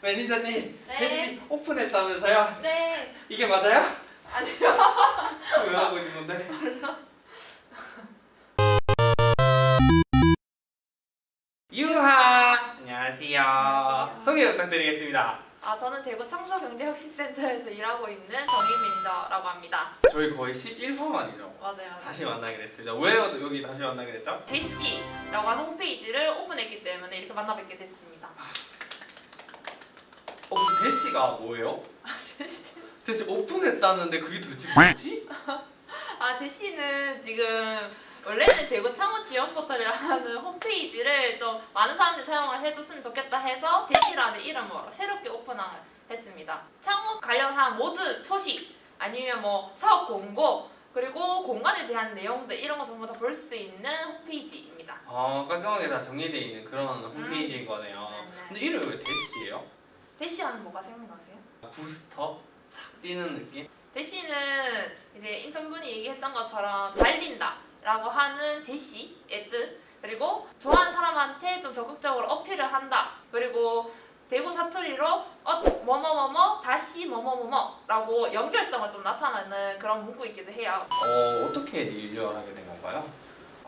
매니저님 네. 대시 오픈했다면서요? 네. 이게 맞아요? 아니요. 왜 하고 있는 건데? 유하 안녕하세요. 안녕하세요. 소개 부탁드리겠습니다. 아 저는 대구 청소경제혁신센터에서 일하고 있는 정인민저라고 합니다. 저희 거의 11화 만이죠. 맞아요. 다시 만나게 됐습니다. 왜요? 여기 다시 만나게 됐죠? 대시라고 하는 홈페이지를 오픈했기 때문에 이렇게 만나 뵙게 됐습니다. 어, 대시가 뭐예요? 대시 오픈했다는데 그게 도대체 뭐지? 아 대시는 지금 원래는 대구 창업 지원 포털이라는 홈페이지를 좀 많은 사람들이 사용을 해줬으면 좋겠다 해서 대시라는 이름으로 새롭게 오픈을 했습니다. 창업 관련한 모든 소식 아니면 뭐 사업 공고 그리고 공간에 대한 내용들 이런 거 전부 다 볼 수 있는 홈페이지입니다. 아 깔끔하게 다 정리되어 있는 그런 홈페이지인 거네요. 네 네. 근데 이름이 왜 대시예요? 대시하면 뭐가 생각나세요? 부스터? 싹 뛰는 느낌? 대시는 이제 인턴분이 얘기했던 것처럼 달린다 라고 하는 대시의 뜻 그리고 좋아하는 사람한테 좀 적극적으로 어필을 한다 그리고 대구 사투리로 어 뭐뭐뭐뭐 다시 뭐뭐뭐뭐 라고 연결성을 좀 나타내는 그런 문구이기도 해요. 어 어떻게 리뉴얼 하게 된 건가요?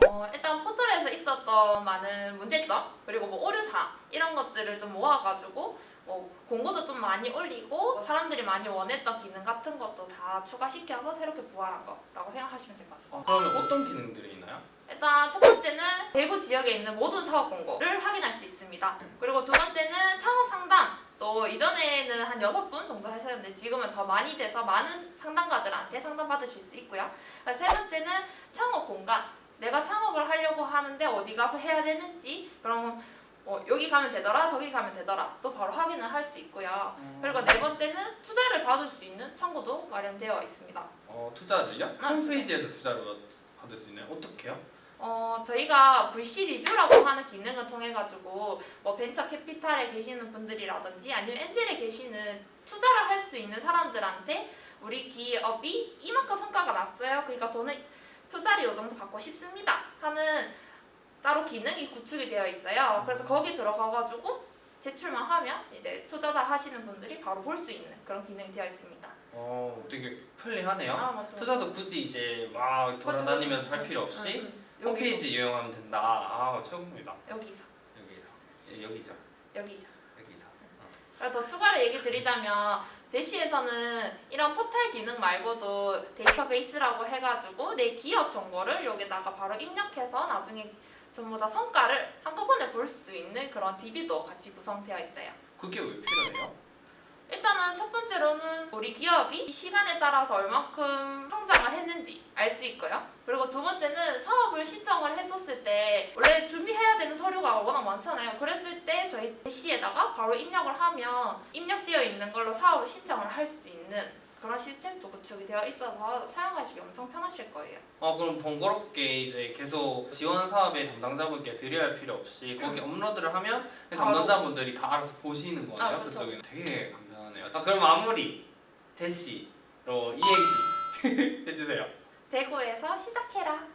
어, 일단 포털에서 있었던 많은 문제점 그리고 뭐 오류사 이런 것들을 좀 모아가지고 뭐 공고도 좀 많이 올리고 사람들이 많이 원했던 기능 같은 것도 다 추가시켜서 새롭게 부활한 거라고 생각하시면 될 것 같습니다. 어, 그러면 어떤 기능들이 있나요? 일단 첫 번째는 대구 지역에 있는 모든 사업 공고를 확인할 수 있습니다. 그리고 두 번째는 창업 상담. 또 이전에는 한 여섯 분 정도 하셨는데 지금은 더 많이 돼서 많은 상담가들한테 상담 받으실 수 있고요. 세 번째는 창업 공간. 내가 창업을 하려고 하는데 어디 가서 해야 되는지 그럼 어, 여기 가면 되더라 저기 가면 되더라 또 바로 확인을 할 수 있고요. 그리고 네 번째는 투자를 받을 수 있는 창구도 마련되어 있습니다. 어 투자를요? 아, 홈페이지에서 투자를 받- 받을 수 있나요? 어떻게요? 어, 저희가 VC 리뷰라고 하는 기능을 통해 가지고 뭐 벤처 캐피탈에 계시는 분들이라든지 아니면 엔젤에 계시는 투자를 할 수 있는 사람들한테 우리 기업이 이만큼 성과가 났어요. 그러니까 돈을 투자를 이 정도 받고 싶습니다. 하는 따로 기능이 구축이 되어 있어요. 그래서 거기 들어가 가지고 제출만 하면 이제 투자자 하시는 분들이 바로 볼 수 있는 그런 기능이 되어 있습니다. 어 되게 편리하네요. 아, 맞죠. 투자도 굳이 이제 막 돌아다니면서 할 필요 없이 응, 응. 홈페이지 이용하면 된다. 아 최고입니다. 여기서 여기서 예, 여기죠. 여기죠. 여기서. 그리고 더 추가로 얘기 드리자면 대시에서는 이런 포털 기능 말고도 데이터베이스라고 해가지고 내 기업 정보를 여기다가 바로 입력해서 나중에 전부 다 성과를 한꺼번에 볼 수 있는 그런 DB도 같이 구성되어 있어요. 그게 왜 필요해요? 일단은 첫 번째로는 우리 기업이 이 시간에 따라서 얼만큼 성장을 했는지 알 수 있고요. 그리고 두 번째는 사업을 신청을 했었을 때 원래 준비해야 되는 서류가 워낙 많잖아요. 그랬을 때 저희 대시에다가 바로 입력을 하면 입력되어 있는 걸로 사업을 신청을 할 수 있는 그런 시스템도 구축이 되어 있어서 사용하시기 엄청 편하실 거예요. 어 그럼 번거롭게 이제 계속 지원 사업의 담당자분께 드려야 할 필요 없이 거기 업로드를 하면 그 바로. 담당자분들이 다 알아서 보시는 거네요. 아, 그쵸. 그쪽에 되게 간편하네요. 자 그럼 마무리 대시로 이행시 해주세요. 대구에서 시작해라.